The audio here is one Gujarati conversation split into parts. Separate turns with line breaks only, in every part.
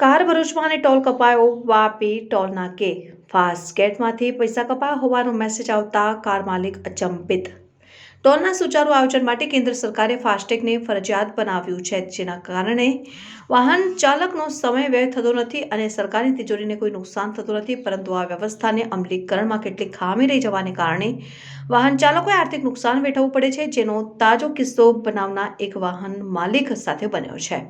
કાર ભરૂચમાં ટોલ કપાયો વાપી ટોલ નાકે ફાસ્ટ ગેટમાંથી પૈસા કપાયા હોવાનો મેસેજ આવતા કાર માલિક અચંબિત ટોલના સુચારુ આયોજન માટે કેન્દ્ર સરકારે ફાસ્ટેગને ફરજિયાત બનાવ્યું છે, જેના કારણે વાહન ચાલકનો સમય વ્યય થતો નથી અને સરકારની તિજોરીને કોઈ નુકસાન થતું નથી, પરંતુ આ વ્યવસ્થાને અમલીકરણમાં કેટલીક ખામી રહી જવાને કારણે વાહન ચાલકોએ આર્થિક નુકસાન વેઠવવું પડે છે, જેનો તાજો કિસ્સો બનાવના એક વાહન માલિક સાથે બન્યો છે.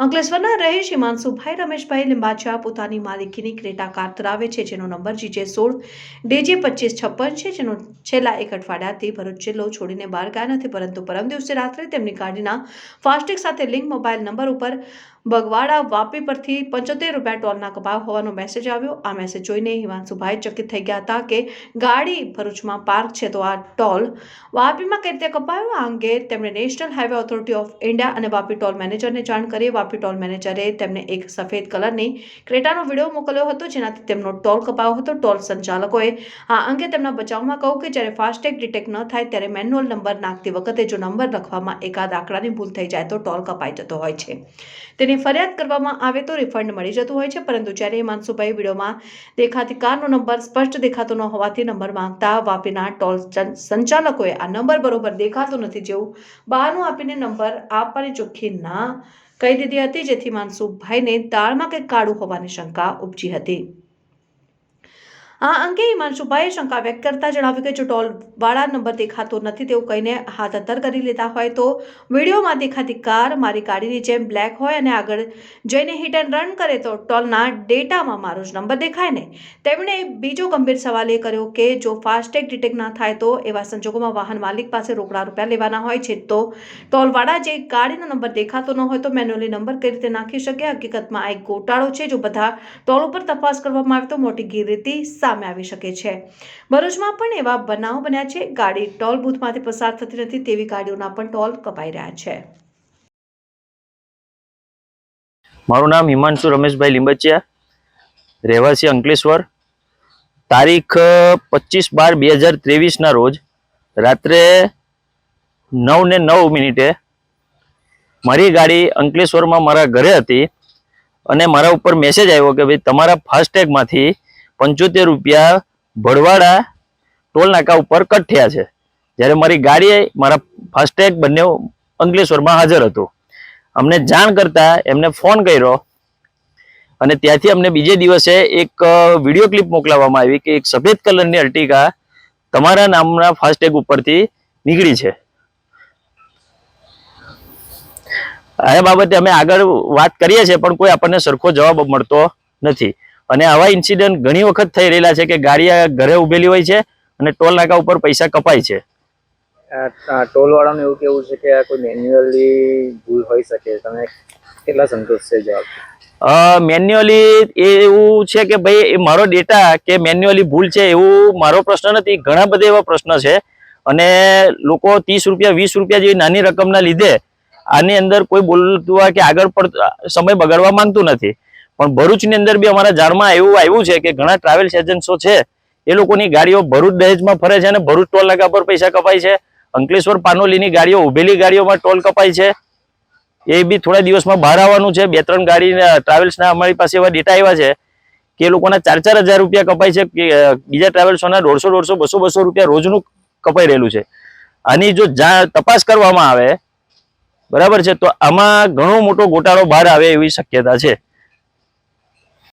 અંકલેશ્વરના રહીશ હિમાંશુભાઈ રમેશભાઈ લિંબાચા પોતાની માલિકીની ક્રેટા કાર ધરાવે છે, જેનો નંબર જીજે સોળ, ડીજે પચીસ છપ્પન છે, જેનો છેલ્લા એક અઠવાડિયાથી ભરૂચ જિલ્લો છોડીને બહાર ગયા નથી, પરંતુ પરમ દિવસે રાત્રે તેમની ગાડીના ફાસ્ટેગ સાથે લિંક મોબાઈલ નંબર ઉપર બગવાડા વાપી પરથી પંચોતેર રૂપિયા ટોલના કપાયો હોવાનો મેસેજ આવ્યો. આ મેસેજ જોઈને હિમાંશુભાઈ ચકિત થઈ ગયા હતા કે ગાડી ભરૂચમાં પાર્ક છે, તો આ ટોલ વાપીમાં કઈ રીતે કપાયો? આ અંગે તેમણે national highway authority of India અને વાપી ટોલ મેનેજરને જાણ કરી. વાપી ટોલ મેનેજરે તેમને એક સફેદ કલરની ક્રેટાનો વીડિયો મોકલ્યો હતો, જેનાથી તેમનો ટોલ કપાયો હતો. ટોલ સંચાલકોએ આ અંગે તેમના બચાવમાં કહ્યું કે જ્યારે ફાસ્ટેગ ડિટેક્ટ ન થાય ત્યારે મેન્યુઅલ નંબર નાખતી વખતે જો નંબર લખવામાં એકાદ આંકડાની ભૂલ થઈ જાય તો ટોલ કપાઈ જતો હોય છે. તેની ફરિયાદ કરવામાં આવે તો રિફંડ મળી જતું હોય છે, પરંતુ જ્યારે હિમાંશુભાઈ વિડીયોમાં દેખાતી કારનો નંબર સ્પષ્ટ દેખાતો ન હોવાથી નંબર માંગતા વાપીના ટોલ સંચાલકોએ આ નંબર બરોબર દેખાતો નથી, જેવું બહાનું આપીને નંબર આપવાની ચોખ્ખી ના કહી દીધી હતી જેથી માનસુભાઈને દાળમાં કંઈક કાળું હોવાની શંકા ઉપજી હતી. આ અંગે હિમાંશુભાઈએ શંકા વ્યક્ત કરતા જણાવ્યું કે જો ટોલ વાળા નંબર દેખાતો નથી તેવું કહીને હાથ અંતર કરી લેતા હોય તો વિડીયોમાં દેખાતી કાર મારી ગાડીની જેમ બ્લેક હોય અને આગળ જઈને હિટ એન્ડ રન કરે તો ટોલના ડેટામાં મારો જ નંબર દેખાય ને. તેમણે બીજો ગંભીર સવાલ એ કર્યો કે જો ફાસ્ટેગ ડિટેક્ટ ના થાય તો એવા સંજોગોમાં વાહન માલિક પાસે રોકડા રૂપિયા લેવાના હોય છે તો ટોલવાળા જે ગાડીનો નંબર દેખાતો ન હોય તો મેન્યુઅલી નંબર કઈ રીતે નાખી શકે? હકીકતમાં આ એક ગોટાળો છે જો બધા ટોલ ઉપર તપાસ કરવામાં આવે તો મોટી ગેરરીતિ સામે આવી શકે છે. ભરૂચમાં પણ એવા બનાવ બન્યા છે. ગાડી ટોલ બૂથમાંથી પસાર થતી નથી તેવી ગાડીઓના પણ ટોલ કપાઈ રહ્યા છે.
મારું નામ હિમાંશુ રમેશભાઈ લીંબચિયા, રહેવાસી અંકલેશ્વર. તારીખ પચીસ બાર બે હજાર ત્રેવીસના રોજ રાત્રે નવ ને નવ મિનિટે મારી ગાડી અંકલેશ્વરમાં મારા ઘરે હતી અને મારા ઉપર મેસેજ આવ્યો કે ભાઈ તમારા ફાસ્ટેગમાંથી પંચોતેર રૂપિયા ભડવાડા ટોલ નાકા ઉપર કટ થયા છે. જ્યારે મારી ગાડી, મારા ફાસ્ટેગ બંને અંકલેશ્વરમાં હાજર હતું. અમને જાણ કરતા એમને ફોન કર્યો અને ત્યાંથી અમને બીજે દિવસે એક વીડિયો ક્લિપ મોકલાવવામાં આવી કે એક સફેદ કલરની અર્ટિકા તમારા નામના ફાસ્ટેગ ઉપરથી નીકળી છે. આ બાબતે અમે આગળ વાત કરીએ છીએ, પણ કોઈ આપણને સરખો જવાબ મળતો નથી. અને આવા ઇન્સિડન્ટ ઘણી વખત થઈ રહેલા છે કે ગાડી ઘરે ઉભેલી હોય છે અને ટોલ નાકા ઉપર પૈસા કપાય છે.
ટોલ વાળાનું એવું કેવું છે કે આ કોઈ મેન્યુઅલી ભૂલ હોઈ શકે? તમે કેટલા સંતોષ છે જવાબ?
મેન્યુઅલી એવું છે કે ભાઈ એ મારો ડેટા કે મેન્યુઅલી ભૂલ છે એવું મારો પ્રશ્ન નથી. ઘણા બધા એવા પ્રશ્ન છે. અને લોકો ત્રીસ રૂપિયા વીસ રૂપિયા જેવી નાની રકમના લીધે આની અંદર કોઈ બોલતું હોય કે આગળ પડતો સમય બગાડવા માંગતું નથી. પણ ભરૂચની અંદર બી અમારા જાણમાં એવું આવ્યું છે કે ઘણા ટ્રાવેલ્સ એજન્ટો છે, એ લોકોની ગાડીઓ ભરૂચ દહેજમાં ફરે છે અને ભરૂચ ટોલ નાકા પર પૈસા કપાય છે. અંકલેશ્વર પાનોલીની ગાડીઓ, ઉભેલી ગાડીઓમાં ટોલ કપાય છે. એ બી થોડા દિવસમાં બહાર આવવાનું છે. બે ત્રણ ગાડી ટ્રાવેલ્સના અમારી પાસે એવા ડેટા આવ્યા છે કે એ લોકોના ચાર ચાર હજાર રૂપિયા કપાય છે બીજા ટ્રાવેલ્સોના દોઢસો દોઢસો, બસો બસો રૂપિયા રોજનું કપાઈ રહેલું છે. આની જા- તપાસ કરવામાં આવે, બરાબર છે, તો આમાં ઘણો મોટો ગોટાળો બહાર આવે એવી શક્યતા છે.